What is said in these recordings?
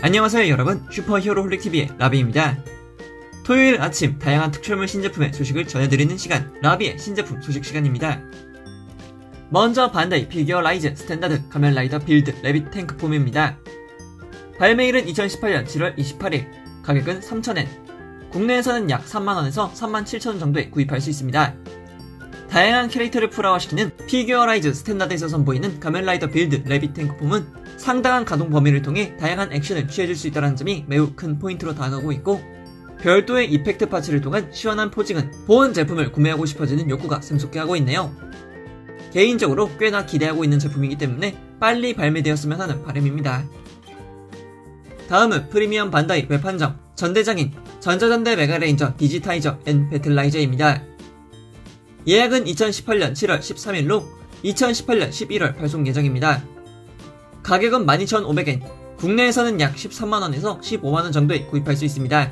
안녕하세요 여러분 슈퍼히어로 홀릭TV의 라비입니다. 토요일 아침 다양한 특출물 신제품의 소식을 전해드리는 시간 라비의 신제품 소식 시간입니다. 먼저 반다이 피규어 라이즈 스탠다드 가면라이더 빌드 레빗 탱크 폼입니다. 발매일은 2018년 7월 28일 가격은 3,000엔 국내에서는 약 3만원에서 37,000원 정도에 구입할 수 있습니다. 다양한 캐릭터를 풀화화시키는 피규어 라이즈 스탠다드에서 선보이는 가면라이더 빌드 레빗 탱크 폼은 상당한 가동 범위를 통해 다양한 액션을 취해줄 수 있다는 점이 매우 큰 포인트로 다가가고 있고 별도의 이펙트 파츠를 통한 시원한 포징은 본 제품을 구매하고 싶어지는 욕구가 샘솟게 하고 있네요. 개인적으로 꽤나 기대하고 있는 제품이기 때문에 빨리 발매되었으면 하는 바람입니다. 다음은 프리미엄 반다이 웹판정 전대장인 전자전대 메가레인저 디지타이저 앤 배틀라이저입니다. 예약은 2018년 7월 13일로 2018년 11월 발송 예정입니다. 가격은 12,500엔, 국내에서는 약 13만원에서 15만원 정도에 구입할 수 있습니다.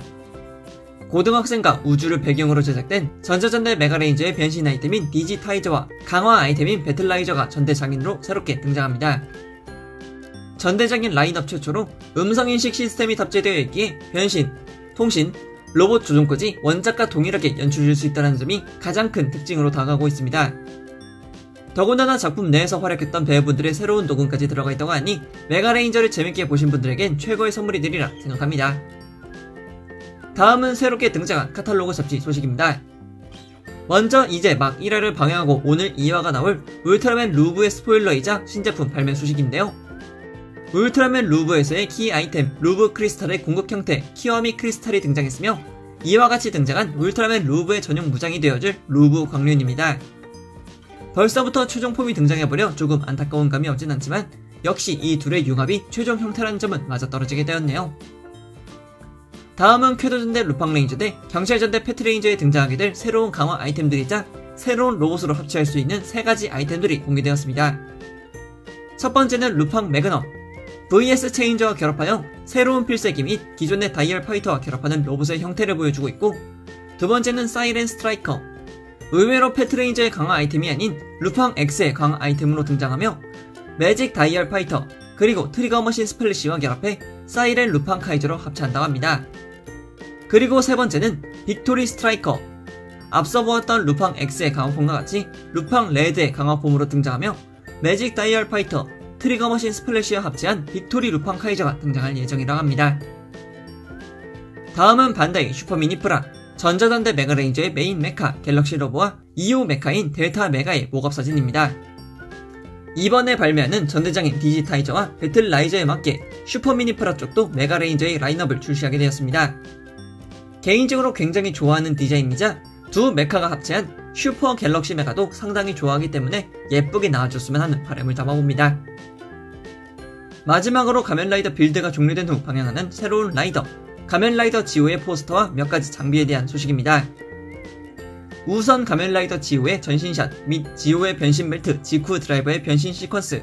고등학생과 우주를 배경으로 제작된 전자전대 메가레인저의 변신 아이템인 디지타이저와 강화 아이템인 배틀라이저가 전대장인으로 새롭게 등장합니다. 전대장인 라인업 최초로 음성인식 시스템이 탑재되어 있기에 변신, 통신, 로봇 조종까지 원작과 동일하게 연출될 수 있다는 점이 가장 큰 특징으로 다가가고 있습니다. 더군다나 작품 내에서 활약했던 배우분들의 새로운 녹음까지 들어가 있다고 하니 메가레인저를 재밌게 보신 분들에겐 최고의 선물이 되리라 생각합니다. 다음은 새롭게 등장한 카탈로그 잡지 소식입니다. 먼저 이제 막 1화를 방영하고 오늘 2화가 나올 울트라맨 루브의 스포일러이자 신제품 발매 소식인데요. 울트라맨 루브에서의 키 아이템 루브 크리스탈의 공급 형태 키워미 크리스탈이 등장했으며 이와 같이 등장한 울트라맨 루브의 전용 무장이 되어줄 루브 광륜입니다. 벌써부터 최종 폼이 등장해버려 조금 안타까운 감이 없진 않지만 역시 이 둘의 융합이 최종 형태라는 점은 맞아떨어지게 되었네요. 다음은 쾌도전 대 루팡레인저 대 경찰전 대 패트레인저에 등장하게 될 새로운 강화 아이템들이자 새로운 로봇으로 합체할 수 있는 세 가지 아이템들이 공개되었습니다. 첫 번째는 루팡 매그넘, VS 체인저와 결합하여 새로운 필살기 및 기존의 다이얼 파이터와 결합하는 로봇의 형태를 보여주고 있고 두 번째는 사이렌 스트라이커 의외로 패트레인저의 강화 아이템이 아닌 루팡 X의 강화 아이템으로 등장하며 매직 다이얼 파이터 그리고 트리거 머신 스플래시와 결합해 사이렌 루팡 카이저로 합체한다고 합니다. 그리고 세 번째는 빅토리 스트라이커 앞서 보았던 루팡 X의 강화폼과 같이 루팡 레드의 강화폼으로 등장하며 매직 다이얼 파이터 트리거 머신 스플래시와 합체한 빅토리 루팡 카이저가 등장할 예정이라고 합니다. 다음은 반다이 슈퍼 미니 프라 전자전대 메가레인저의 메인 메카 갤럭시 로보와 2호 메카인 델타 메가의 모갑 사진입니다. 이번에 발매하는 전대장인 디지타이저와 배틀 라이저에 맞게 슈퍼 미니 프라 쪽도 메가레인저의 라인업을 출시하게 되었습니다. 개인적으로 굉장히 좋아하는 디자인이자 두 메카가 합체한 슈퍼 갤럭시 메가도 상당히 좋아하기 때문에 예쁘게 나와줬으면 하는 바람을 담아봅니다. 마지막으로 가면라이더 빌드가 종료된 후 방영하는 새로운 라이더 가면라이더 지오의 포스터와 몇 가지 장비에 대한 소식입니다. 우선 가면라이더 지오의 전신샷 및 지오의 변신 벨트 지쿠 드라이버의 변신 시퀀스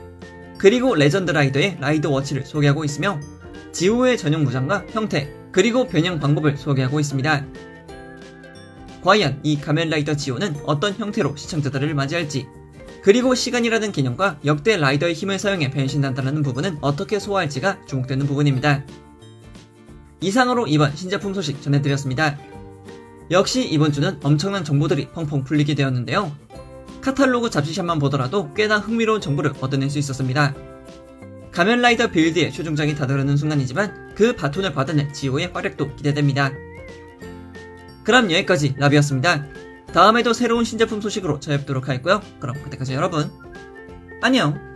그리고 레전드 라이더의 라이더 워치를 소개하고 있으며 지오의 전용 무장과 형태 그리고 변형 방법을 소개하고 있습니다. 과연 이 가면라이더 지오는 어떤 형태로 시청자들을 맞이할지 그리고 시간이라는 개념과 역대 라이더의 힘을 사용해 변신한다는 부분은 어떻게 소화할지가 주목되는 부분입니다. 이상으로 이번 신제품 소식 전해드렸습니다. 역시 이번 주는 엄청난 정보들이 펑펑 풀리게 되었는데요. 카탈로그 잡지샷만 보더라도 꽤나 흥미로운 정보를 얻어낼 수 있었습니다. 가면라이더 빌드의 최종장이 다다르는 순간이지만 그 바톤을 받아낸 지오의 활약도 기대됩니다. 그럼 여기까지 라비였습니다. 다음에도 새로운 신제품 소식으로 찾아뵙도록 하겠고요. 그럼 그때까지 여러분 안녕